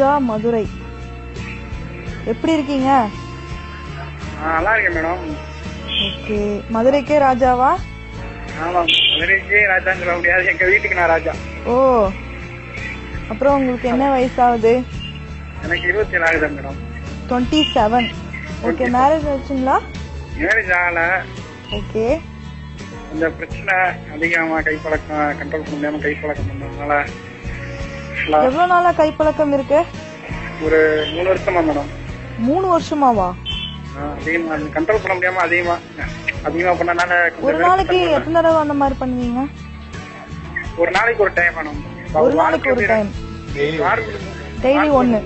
ராஜா மதுரை. எப்படி இருக்கீங்க? நல்லா இருக்கேன் மேடம். ஓகே. மதுரைக்கே ராஜாவா? ஆமாம் மதுரைக்கே ராஜான்னு சொல்ல முடியாது. எங்க வீட்டுக்கு நான் ராஜா. ஓ. அப்புறம் உங்களுக்கு என்ன வயசாகுது? எனக்கு இருபத்தி ஏழு ஆகுதா madam. Twenty seven. Okay marriage ஆச்சுங்களா மேரேஜ் ஆகல. ஓகே. இந்த பிரச்சனை அதிகமா கைப்பழக்கம் கண்ட்ரோல் பண்ண முடியாம பண்ணதுனால ஃபுல்லா எவ்வளோ நாளா கைப்பழக்கம் இருக்கு? ஒரு மூணு வருஷமா மேடம் மூணு வருஷமாவா? ஆ, அதிகமா கண்ட்ரோல் பண்ண முடியாம அதிகமா அதிகமா பண்ணனால ஒரு நாளைக்கு எத்தனை தடவை அந்த மாதிரி பண்ணுவீங்க? ஒரு நாளைக்கு ஒரு டைம் மேடம் ஒரு நாளைக்கு ஒரு டைம் டெய்லி. ஆமாங்க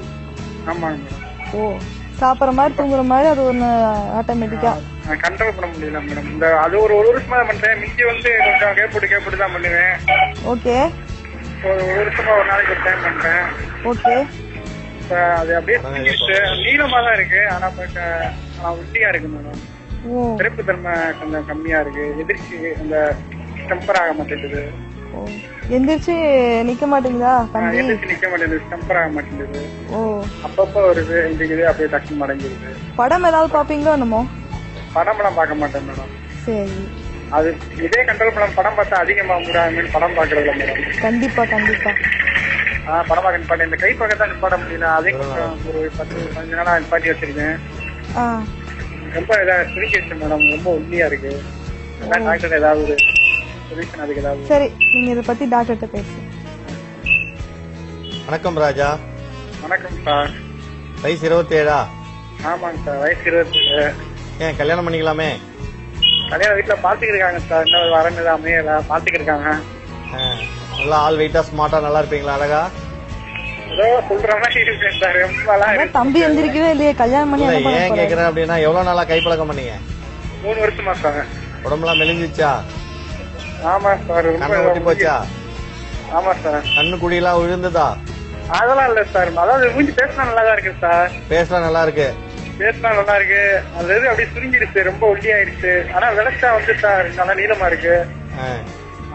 மேடம் ஓ சாப்பிட்ற மாதிரி தூங்குற மாதிரி அது ஒன்று ஆட்டோமேட்டிக்கா கண்ட்ரோல் பண்ண முடியல மேடம் இந்த அது ஒரு ஒரு வருஷமா தான் பண்றேன். மிஞ்சி வந்து கொஞ்சம் கேப்பிட்டு கேப்பிட்டு தான் பண்ணுவேன். ஓகே. ஒரு ஒரு வருஷமா ஒரு நாளைக்கு ஒரு டைம் பண்றேன். ஓகே இப்ப அது அப்படியே தூங்கிடுச்சு நீளமா தான் இருக்கு. ஆனா பட் ஆனா ஒல்லியா இருக்கு மேடம். ஓ. பிறப்பு தன்மை கொஞ்சம் கம்மியா இருக்கு. எதிர்ச்சி அந்த ஸ்டம்பர் ஆக மாட்டேங்குது. ஓ. எந்திரிச்சு நிக்க மாட்டேங்குதா நிக்க மாட்டேங்குது. ஸ்டம்பர் ஆக மாட்டேங்குது. ஓ. அப்பப்போ வருது இன்றைக்கு அப்படியே டக்கு மடங்கிடுது படம் ஏதாவது பாப்பீங்களோ என்னமோ? படம்லாம் பார்க்க மாட்டேன் மேடம். சரி. அது இதே கண்ட்ரோல் பண்ண படம் பார்த்தா அதிகமாக முடியாது படம் பார்க்கறதில்ல மேடம். கண்டிப்பா கண்டிப்பா. ஆ படம் பார்க்க நிப்பாட்டேன் இந்த கை தான் நிப்பாட்ட முடியல. அதே ஒரு பத்து பதினஞ்சு நாளா நிப்பாட்டி வச்சிருக்கேன். ஆ. ரொம்ப இதா சுருக்கிடுச்சு மேடம். ரொம்ப ஒல்லியா இருக்கு. டாக்டர் ஏதாவது ஒரு சொல்யூஷன் அதுக்கு ஏதாவது சரி நீங்க இத பத்தி டாக்டர்கிட்ட பேசு. வணக்கம் ராஜா. வணக்கம் சார். வயசு இருபத்தி ஏழா ஆமாங்க சார் வயசு இருபத்தி ஏழு. ஏன் கல்யாணம் பண்ணிக்கலாமே? கல்யாண வீட்டுல பாத்துக்கிட்டு இருக்காங்க சார் இன்னும் வரணும் அமையல பாத்துக்கிட்டு இருக்காங்க நல்லா ஆள் வெயிட்டா ஸ்மார்ட்டா நல்லா இருப்பீங்களா அழகா? ஏதோ சொல்ற மாதிரி இருக்கேன் சார் ரொம்ப எல்லாம் ஆனா இருக்கு. தம்பி எந்திரிக்கவே இல்லையே. கல்யாணம் பண்ணி ஏன் கேக்குறேன் அப்படின்னா எவ்வளவு நாளா கைப்பழக்கம் பண்ணீங்க? மூணு வருஷமா சார் உடம்புலாம் மெலிஞ்சிச்சா ஆமா சார் ரொம்ப கண்ணு ஒட்டி போச்சா? ஆமா சார் கண்ணு குழியெல்லாம் விழுந்ததா அதெல்லாம் இல்ல சார் அதாவது மூஞ்சி பேசினா நல்லா தான் இருக்கு சார் பேசலாம் நல்லா இருக்கு. பேசினா நல்லா இருக்கு. அது இது அப்படியே சுருங்கிடுச்சு ரொம்ப ஒல்லி ஆயிடுச்சு ஆனா விளச்சா வந்து சார் நல்லா நீளமா இருக்கு.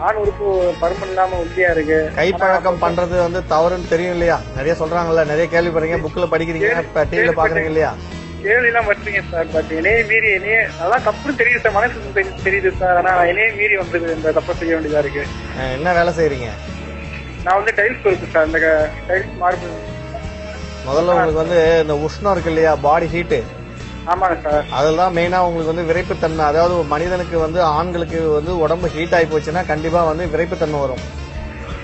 ஆண் உறுப்பு பருமன் இல்லாம ஒல்லியா இருக்கு. கைப்பழக்கம் பண்றது வந்து தவறுன்னு தெரியும் இல்லையா? நிறைய சொல்றாங்கல்ல நிறைய கேள்விப்படுறீங்க புக்ல படிக்கிறீங்க இப்ப டிவில பாக்குறீங்க இல்லையா? கேள்வி எல்லாம் வச்சுங்க சார் பட் என்னையே மீறி என்னையே அதான் தப்புன்னு தெரியுது சார் மனசு தெரி- தெரியுது சார் ஆனா என்னையே மீறி வந்து இந்த தப்பை செய்ய வேண்டியதா இருக்கு. என்ன வேலை செய்றீங்க? நான் வந்து டைல்ஸ் இருக்கு சார் இந்த டைல்ஸ் மார்பிள் முதல்ல உங்களுக்கு வந்து இந்த உஷ்ணம் இருக்கு இல்லையா பாடி ஹீட்டு ஆமாங்க சார் அதுதான் மெயினா உங்களுக்கு வந்து விரைப்புத்தன்மை அதாவது ஒரு மனிதனுக்கு வந்து ஆண்களுக்கு வந்து உடம்பு ஹீட் ஆகி போச்சுன்னா கண்டிப்பா வந்து விரைப்புத்தன்மை வரும்.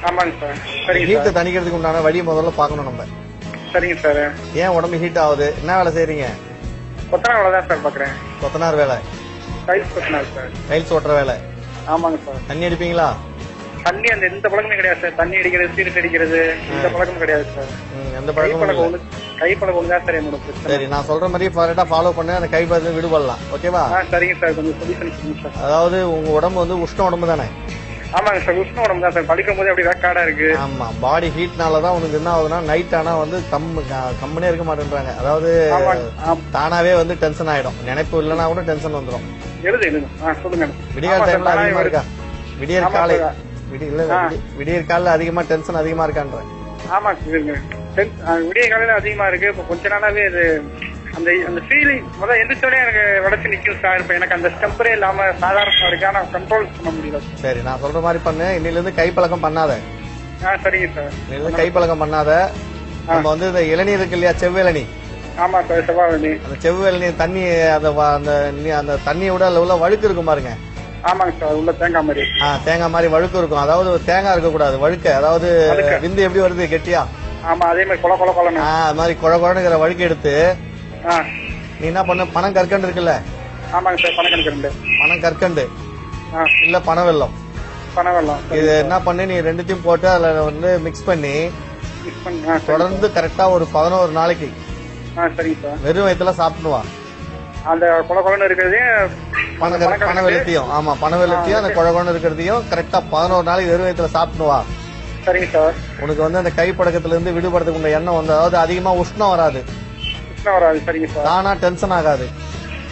ஆமாங்க சார் ஹீட்டை தணிக்கிறதுக்கு உண்டான வழி முதல்ல பார்க்கணும் நம்ம. சரிங்க சார் ஏன் உடம்பு ஹீட் ஆகுது? என்ன வேலை செய்றீங்க? கொத்தனால தான் சார் பாக்குறேன். கொத்தனார் வேலை. டைல்ஸ் கொத்தனார் சார் டைல்ஸ் ஓட்டுற வேலை. ஆமாங்க சார் தண்ணி அடிப்பீங்களா? தண்ணி அந்த எந்த பழக்கமே கிடையாது சார். தண்ணி அடிக்கிறது சீரட் அடிக்கிறது இந்த பழக்கமும் கிடையாது சார். எந்த பழக்கமும் பழக்கம் கை பழக்கம் தான் சார் என்னோட சரி நான் சொல்ற மாதிரி கரெக்டா ஃபாலோ பண்ணு அந்த கை பார்த்து விடுபடலாம் ஓகேவா சரிங்க சார். கொஞ்சம் சொல்யூஷன் சொல்லுங்க சார். அதாவது உங்க உடம்பு வந்து உஷ்ண உடம்பு தானே? ஆமாங்க சார். உஷ்ண உடம்பு தான் சார். படிக்கும் போது அப்படி வேக்காடா இருக்கு. ஆமா. பாடி ஹீட்னால தான் உனக்கு என்ன ஆகுதுன்னா நைட் ஆனா வந்து கம் கம்பெனியே இருக்க மாட்டேன்றாங்க. அதாவது தானாவே வந்து டென்ஷன் ஆயிடும். நினைப்பு இல்லைன்னா கூட டென்ஷன் வந்துடும் எழுது எழுது. சொல்லுங்க. டைம்ல அதிகமா இருக்கா? விடியற் ஆமா காலை. விடிய காலைல அதிகமா டென்ஷன் அதிகமா இருக்கான்றேன் ஆமா விடிய காலையில அதிகமா இருக்கு. இப்ப கொஞ்ச நாளாவே அது அந்த அந்த ஃபீலிங் முதல்ல எந்திரிச்சோடனே எனக்கு விளைச்சு நிக்கும் சார் இப்ப எனக்கு அந்த ஸ்டெம்பரே இல்லாம சாதாரணமா இருக்கு. ஆனா கண்ட்ரோல் பண்ண முடியல. சரி நான் சொல்ற மாதிரி பண்ணு. இன்னில இருந்து கைப்பழக்கம் பண்ணாத. ஆ சரிங்க சார் இன்னில இருந்து கைப்பழக்கம் பண்ணாத. நம்ம வந்து இந்த இளநீர் இருக்கு இல்லையா செவ்விளநீ ஆமா சார் செவ்வாய் அந்த செவ்விளநீ தண்ணி அந்த அந்த அந்த தண்ணியோட உள்ள வழுக்கு இருக்கும் பாருங்க. ஆமாங்க சார் உள்ள தேங்காய் மாதிரி. ஆ, தேங்காய் மாதிரி வழுக்கு இருக்கும். அதாவது தேங்காய் இருக்க கூடாது வழுக்க. அதாவது. விந்து எப்படி வருது கெட்டியா? ஆமா அதே மாதிரி கொல கொல கொலன்னு. ஆ, அது மாதிரி குழ குழந்தைங்கிற வழுக்கு எடுத்து நீ என்ன பண்ண பணம் கற்கண்டு இருக்குல்ல? ஆமாங்க சார் பணம் கணக்கு ரெண்டு பணம் கற்கண்டு. இல்ல பண வெல்லம். பணம் வரலாம் இது என்ன பண்ணி நீ ரெண்டுத்தையும் போட்டு அதுல வந்து மிக்ஸ் பண்ணி. தொடர்ந்து கரெக்டா ஒரு பதினோரு நாளைக்கு ஆ சரிங்க சார். வெறும் வயிற்றுல சாப்பிடுவா அந்த கொல கொலன்னு இருக்கிறதையும் பண வெள்ளத்தையும் ஆமா பண வெள்ளத்தையும் அந்த குழ குழன்னு இருக்கிறதையும் கரெக்டா பதினோரு நாளைக்கு வெறும் வயிற்றுல சாப்பிடுவா சரிங்க சார். உனக்கு வந்து அந்த கைப்பழக்கத்துல இருந்து விடுபடுறதுக்கு உள்ள எண்ணம் வந்து அதாவது அதிகமா உஷ்ணம் வராது. கிருஷ்ணா வராது சரிங்க சார். தானா டென்ஷன் ஆகாது.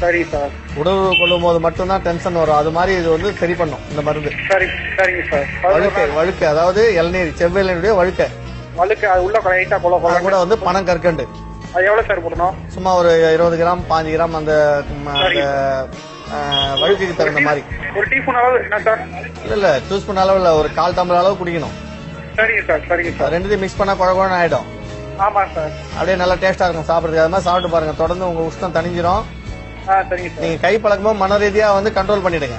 சரிங்க சார். உணவு கொள்ளும் போது மட்டும்தான் டென்ஷன் வரும். அது மாதிரி இது வந்து சரி பண்ணும் இந்த மருந்து. சரி சரிங்க சார். வழுக்கை வழுக்கை அதாவது இளநீர் செவ்வியலினுடைய வழுக்கை. வழுக்கு அது உள்ள லைட்டா கொல கூட வந்து பணம் கற்கண்டு. அது எவ்வளவு சார் போடணும்? சும்மா ஒரு இருபது கிராம் பாஞ்சு கிராம் அந்த வழுக்குக்கு தகுந்த மாதிரி. ஒரு டீஸ்பூன் அளவு என்ன சார்? இல்ல இல்ல டூ ஸ்பூன் அளவு இல்ல ஒரு கால் டம்ளர் அளவு குடிக்கணும். சரிங்க சார் சரிங்க சார். ரெண்டுத்தையும் மிக்ஸ் பண்ணா குழ குழன்னு ஆயிடும். ஆமா சார். அப்படியே நல்லா டேஸ்டா இருக்கும் சாப்பிடுறதுக்கு. அது மாதிரி சாப்பிட்டு பாருங்க. தொடர்ந்து உங்க உஷ்ணம் தணிஞ்சிரும். நீங்க கை பழக்கமும் மன ரீதியா வந்து கண்ட்ரோல் பண்ணிடுங்க.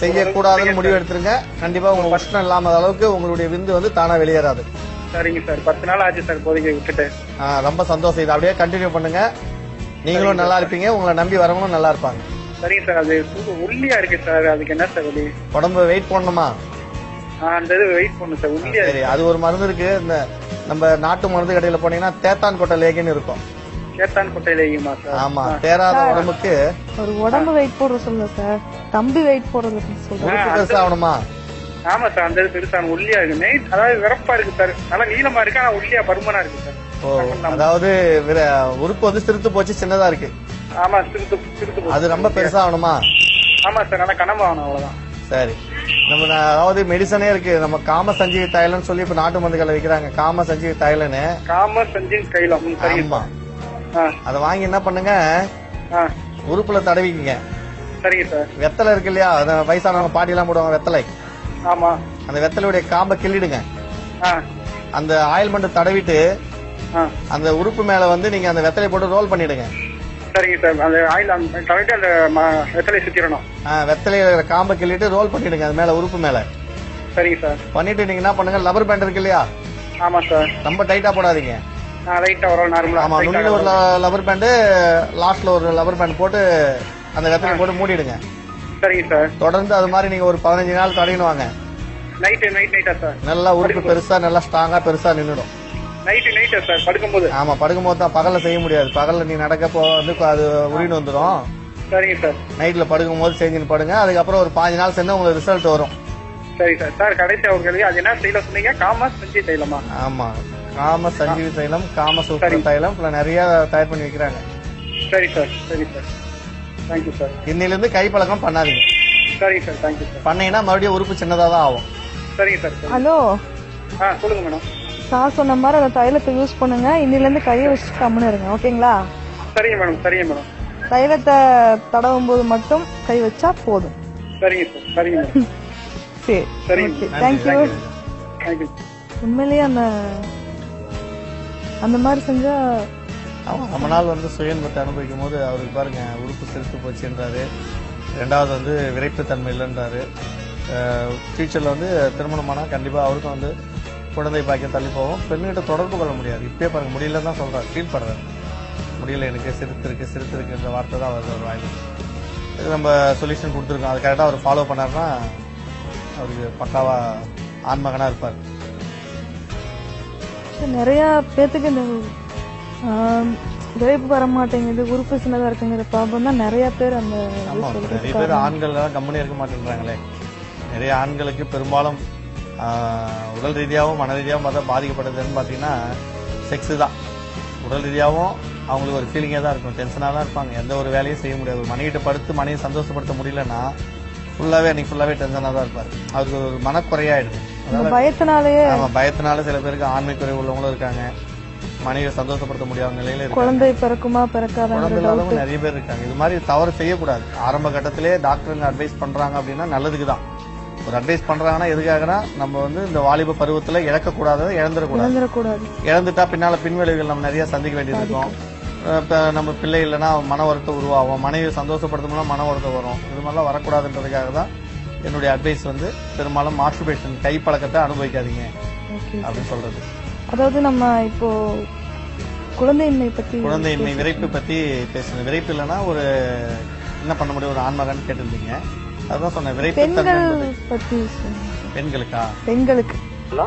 செய்யக்கூடாதுன்னு முடிவு எடுத்துருங்க. கண்டிப்பா உங்க உஷ்ணம் இல்லாம அளவுக்கு உங்களுடைய விந்து வந்து தானா வெளியேறாது. சரிங்க சார். பத்து நாள் ஆச்சு சார் இப்போதைக்கு விட்டுட்டு. ஆ, ரொம்ப சந்தோஷம். இதை அப்படியே கண்டினியூ பண்ணுங்க. நீங்களும் நல்லா இருப்பீங்க. உங்களை நம்பி வரவங்களும் நல்லா இருப்பாங்க. சரிங்க சார். அது உள்ளியா இருக்கு சார். அதுக்கு என்ன சார் வழி? உடம்பு வெயிட் பண்ணணுமா ஆ, அந்த இது வெயிட் பண்ணும் சார். உள்ளியா சரி அது ஒரு மருந்து இருக்கு. இந்த நம்ம நாட்டு மருந்து கடையில போனீங்கன்னா தேத்தான் கொட்டை லேகின்னு இருக்கும். கேத்தான் கொட்டையிலேயுமா சார்? ஆமா தேராத உடம்புக்கு ஒரு உடம்பு வெயிட் போடுற சொல்ல சார். தம்பி வெயிட் போடுறது சொல்ல உறுப்பு பெருசா ஆகணுமா? ஆமா சார் அந்த இது பெருசா உள்ளியா இருக்கு. நைட் அதாவது விறப்பா இருக்கு சார். நல்லா நீளமா இருக்கு ஆனா உள்ளியா பருமனா இருக்கு சார். ஓ அதாவது உறுப்பு வந்து சிறுத்து போச்சு சின்னதா இருக்கு. ஆமா சிறுத்து சிறுத்து. அது ரொம்ப பெருசா ஆகணுமா? ஆமா சார் நல்லா கனமாகணும் அவ்வளவுதான். சரி. நம்ம அதாவது மெடிசனே இருக்கு. நம்ம காம சஞ்சீவி தைலம்னு சொல்லி இப்ப நாட்டு மருந்துகளை விக்கிறாங்க. காம சஞ்சீவி தைலன்னு. காம சஞ்சின் கைலம் ம், சரிங்க ஆமா. அதை வாங்கி என்ன பண்ணுங்க? உறுப்புல தடவிக்குங்க. சரிங்க சார். வெத்தலை இருக்கு இல்லையா? வயசானவங்க பாட்டி எல்லாம் போடுவாங்க வெத்தலை. ஆமா. அந்த வெத்தலையுடைய காம்பை கிள்ளிடுங்க. அந்த ஆயில்மெண்ட் தடவிட்டு அந்த உறுப்பு மேல வந்து நீங்க அந்த வெத்தலை போட்டு ரோல் பண்ணிடுங்க. சரிங்க சார். அந்த ஆயில் கரெக்டா அந்த வெத்தலையை சுத்திடணும். வெத்தலையில காம்பை கிள்ளிட்டு ரோல் பண்ணிடுங்க அது மேல உறுப்பு மேல. சரிங்க சார். பண்ணிட்டு நீங்க என்ன பண்ணுங்க லப்பர் பேண்ட் இருக்கு இல்லையா? ஆமா சார். ரொம்ப டைட்டா போடாதீங்க. லைட்டா வரும் நார்மலா ஆமா நுனியில ஒரு லப்பர் பேண்ட் லாஸ்ட்ல ஒரு லப்பர் பேண்ட் போட்டு அந்த வெத்தலை போட்டு மூடிடுங்க. சரிங்க சார் தொடர்ந்து அது மாதிரி நீங்க ஒரு பதினஞ்சு நாள் தடவின்னு வாங்க. நைட்டு நைட் நைட்டா சார் நல்லா உறுப்பு பெருசா நல்லா ஸ்ட்ராங்கா பெருசா நின்னுடும். நைட்டு நைட்டா சார் படுக்கும்போது. ஆமா படுக்கும்போது தான் பகல்ல செய்ய முடியாது. பகல்ல நீ நடக்க போ வந்து அது உரின்னு வந்துடும் சரிங்க சார் நைட்ல படுக்கும் போது செஞ்சுன்னு படுங்க. அதுக்கப்புறம் ஒரு பாஞ்சு நாள் சேர்ந்து உங்களுக்கு ரிசல்ட் வரும். சரி சார் சார் கடைசி ஒரு கேள்வி அது என்ன தைலம் சொன்னீங்க? காம சஞ்சி தைலமா? ஆமா. காம சஞ்சீவி தைலம் காம சூப்பர் தைலம் நிறைய தயார் பண்ணி வைக்கிறாங்க. சரி சார் சரி சார் தேங்க்யூ சார் இன்னில இருந்து கை பழக்கம் பண்ணாதீங்க சரிங்க சார் தேங்க்யூ சார் பண்ணீங்கன்னா மறுபடியும் உறுப்பு சின்னதா தான் ஆகும். சரிங்க சார். ஹலோ. ஆ சொல்லுங்க மேடம் சார் சொன்ன மாதிரி அந்த தைலத்தை யூஸ் பண்ணுங்க. இன்னில இருந்து கையை வச்சுட்டு கம்முன்னு இருங்க. ஓகேங்களா? சரிங்க மேடம் சரிங்க மேடம் தைலத்தை தடவும் போது மட்டும் கை வச்சா போதும். சரிங்க சார் சரிங்க மேடம் சரி. சரிங்க தேங்க்யூ தேங்க்யூ உண்மையிலேயே அந்த அந்த மாதிரி செஞ்சா ஆமாம் ரொம்ப நாள் வந்து சுயன்பத்தை அனுபவிக்கும் போது அவருக்கு பாருங்க உறுப்பு செலுத்து போச்சுன்றாரு. ரெண்டாவது வந்து விரைப்புத்தன்மை இல்லைன்றாரு. ஃபியூச்சரில் வந்து திருமணமானால் கண்டிப்பாக அவருக்கும் வந்து குழந்தை பாக்கியம் தள்ளி போவோம் பெண்கிட்ட தொடர்பு கொள்ள முடியாது. இப்பயே பாருங்க முடியலன்னு தான் சொல்கிறார் ஃபீல் பண்ணுறாரு முடியல எனக்கு சிரித்திருக்கு சிரித்திருக்குன்ற வார்த்தை தான் வருது ஒரு வாயில் இது நம்ம சொல்யூஷன் கொடுத்துருக்கோம். அது கரெக்டாக அவர் ஃபாலோ பண்ணாருன்னா அவருக்கு பக்காவாக ஆன்மகனாக இருப்பார். நிறையா நிறைய பேத்துக்கு இந்த விரைப்பு வர மாட்டேங்குது உறுப்பு சின்னதா இருக்குங்கிற ப்ராப்ளம் தான் நிறைய பேர் அந்த நிறைய பேர் ஆண்கள் கம்முனே இருக்க மாட்டேன்றாங்களே. நிறைய ஆண்களுக்கு பெரும்பாலும் உடல் ரீதியாகவும் மன ரீதியாகவும் பார்த்தா பாதிக்கப்படுதுன்னு பார்த்தீங்கன்னா செக்ஸ் தான். உடல் ரீதியாகவும் அவங்களுக்கு ஒரு ஃபீலிங்காக தான் இருக்கும். டென்ஷனாக தான் இருப்பாங்க. எந்த ஒரு வேலையும் செய்ய முடியாது. ஒரு மனைவிட்ட படுத்து மனையை சந்தோஷப்படுத்த முடியலன்னா ஃபுல்லாகவே அன்னைக்கு ஃபுல்லாகவே டென்ஷனாக தான் இருப்பார். அவருக்கு ஒரு மனக்குறையாயிடுது. பயத்தினாலேயே ஆமா பயத்தினால சில பேருக்கு ஆண்மை குறைவு உள்ளவங்களும் இருக்காங்க. மனைவியை சந்தோஷப்படுத்த முடியாத நிலையில குழந்தை பிறக்குமா குழந்தை இல்லாதவங்க நிறைய பேர் இருக்காங்க. இது மாதிரி தவறு செய்யக்கூடாது. ஆரம்ப கட்டத்திலே டாக்டருங்க அட்வைஸ் பண்றாங்க அப்படின்னா நல்லதுக்கு தான். ஒரு அட்வைஸ் பண்றாங்கன்னா எதுக்காகனா நம்ம வந்து இந்த வாலிப பருவத்துல இழக்கக்கூடாததை இழந்துடக்கூடாது. இழந்துட்டா பின்னால பின்விளைவுகள் நம்ம நிறைய சந்திக்க வேண்டியது இருக்கும் இப்ப நம்ம பிள்ளை இல்லைன்னா மன வருத்தம் உருவாகும். மனைவியை சந்தோஷப்படுத்தணும்னா மன வருத்தம் வரும். இது மாதிரிலாம் வரக்கூடாதுன்றதுக்காக தான் என்னுடைய அட்வைஸ் வந்து பெரும்பாலும் மாஸ்டர்பேஷன் கை பழக்கத்தை அனுபவிக்காதீங்க அப்படின்னு சொல்றது. அதாவது நம்ம இப்போ குழந்தையின்மை பத்தி குழந்தையின்மை விரைப்பு பத்தி பேசணும் விரைப்பு இல்லைன்னா ஒரு என்ன பண்ண முடியும்? ஒரு ஆண்மகன் கேட்டிருந்தீங்க. அதான் சொன்னேன் விரைப்பு பெண்கள் பத்தி. பெண்களுக்கா? பெண்களுக்கு. ஹலோ?